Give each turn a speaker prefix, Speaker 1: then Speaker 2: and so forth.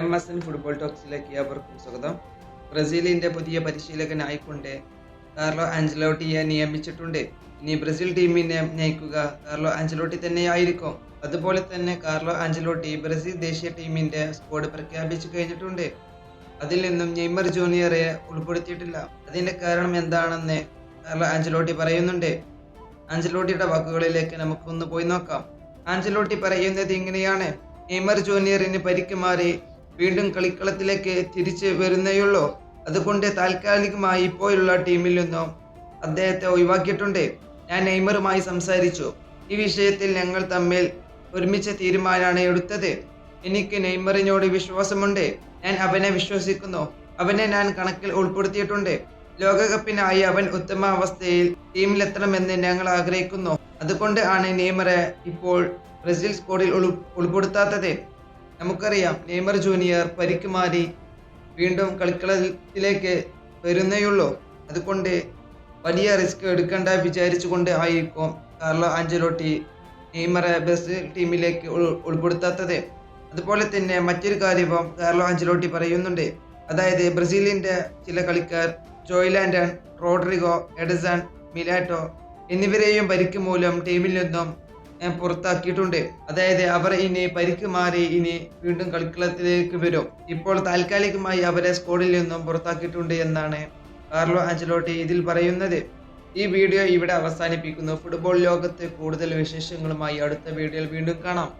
Speaker 1: M S N football ടോക്സിലേക്ക് ഏവർക്കും സ്വാഗതം. ബ്രസീലിന്റെ പുതിയ പരിശീലകനായിക്കൊണ്ട് കാർലോ ആഞ്ചലോട്ടിയെ നിയമിച്ചിട്ടുണ്ട്. ഇനി ബ്രസീൽ ടീമിനെ നയിക്കുക കാർലോ ആഞ്ചലോട്ടി തന്നെയായിരിക്കും. അതുപോലെ തന്നെ കാർലോ ആഞ്ചലോട്ടി ബ്രസീൽ ദേശീയ ടീമിന്റെ സ്ക്വാഡ് പ്രഖ്യാപിച്ചു കഴിഞ്ഞിട്ടുണ്ട്. അതിൽ നിന്നും നെയ്മർ ജൂനിയറെ ഉൾപ്പെടുത്തിയിട്ടില്ല. അതിന്റെ കാരണം എന്താണെന്ന് കാർലോ ആഞ്ചലോട്ടി പറയുന്നുണ്ട്. ആഞ്ചലോട്ടിയുടെ വാക്കുകളിലേക്ക് നമുക്കൊന്ന് പോയി നോക്കാം. ആഞ്ചലോട്ടി പറയുന്നത് ഇങ്ങനെയാണ്. നെയ്മർ ജൂനിയറിന് പരിക്ക് മാറി വീണ്ടും കളിക്കളത്തിലേക്ക് തിരിച്ച് വരുന്നേയുള്ളൂ. അതുകൊണ്ട് താൽക്കാലികമായി ഇപ്പോഴുള്ള ടീമിൽ നിന്നും അദ്ദേഹത്തെ ഒഴിവാക്കിയിട്ടുണ്ട്. ഞാൻ നെയ്മറുമായി സംസാരിച്ചു. ഈ വിഷയത്തിൽ ഞങ്ങൾ തമ്മിൽ ഒരുമിച്ച തീരുമാനമാണ് എടുത്തത്. എനിക്ക് നെയ്മറിനോട് വിശ്വാസമുണ്ട്. ഞാൻ അവനെ വിശ്വസിക്കുന്നു. അവനെ ഞാൻ കണക്കിൽ ഉൾപ്പെടുത്തിയിട്ടുണ്ട്. ലോകകപ്പിനായി അവൻ ഉത്തമ അവസ്ഥയിൽ ടീമിലെത്തണമെന്ന് ഞങ്ങൾ ആഗ്രഹിക്കുന്നു. അതുകൊണ്ട് ആണ് നെയ്മറെ ഇപ്പോൾ ബ്രസീൽ സ്കോഡിൽ ഉൾ- ഉൾപ്പെടുത്താത്തത്. നമുക്കറിയാം നെയ്മർ ജൂനിയർ പരിക്ക് മാറി വീണ്ടും കളിക്കളത്തിലേക്ക് വരുന്നേയുള്ളൂ. അതുകൊണ്ട് വലിയ റിസ്ക് എടുക്കേണ്ട വിചാരിച്ചുകൊണ്ട് ആയിരിക്കും കാർലോ ആഞ്ചലോട്ടി നെയ്മറെ ബ്രസീൽ ടീമിലേക്ക് ഉൾ- ഉൾപ്പെടുത്താത്തത്. അതുപോലെ തന്നെ മറ്റൊരു കാര്യവും കാർലോ ആഞ്ചലോട്ടി പറയുന്നുണ്ട്. അതായത് ബ്രസീലിന്റെ ചില കളിക്കാർ ജോയ്ലാൻഡൻ റോഡ്രിഗോ എഡസൺ മിലാറ്റോ എന്നിവരെയും പരിക്ക് മൂലം ടീമിൽ നിന്നും പുറത്താക്കിയിട്ടുണ്ട്. അതായത് അവർ ഇനി പരിക്ക് മാറി ഇനി വീണ്ടും കളിക്കളത്തിലേക്ക് വരും. ഇപ്പോൾ താൽക്കാലികമായി അവരെ സ്കോഡിൽ നിന്നും പുറത്താക്കിയിട്ടുണ്ട് എന്നാണ് കാർലോ ആഞ്ചലോട്ടി ഇതിൽ പറയുന്നത്. ഈ വീഡിയോ ഇവിടെ അവസാനിപ്പിക്കുന്നു. ഫുട്ബോൾ ലോകത്തെ കൂടുതൽ വിശേഷങ്ങളുമായി അടുത്ത വീഡിയോയിൽ വീണ്ടും കാണാം.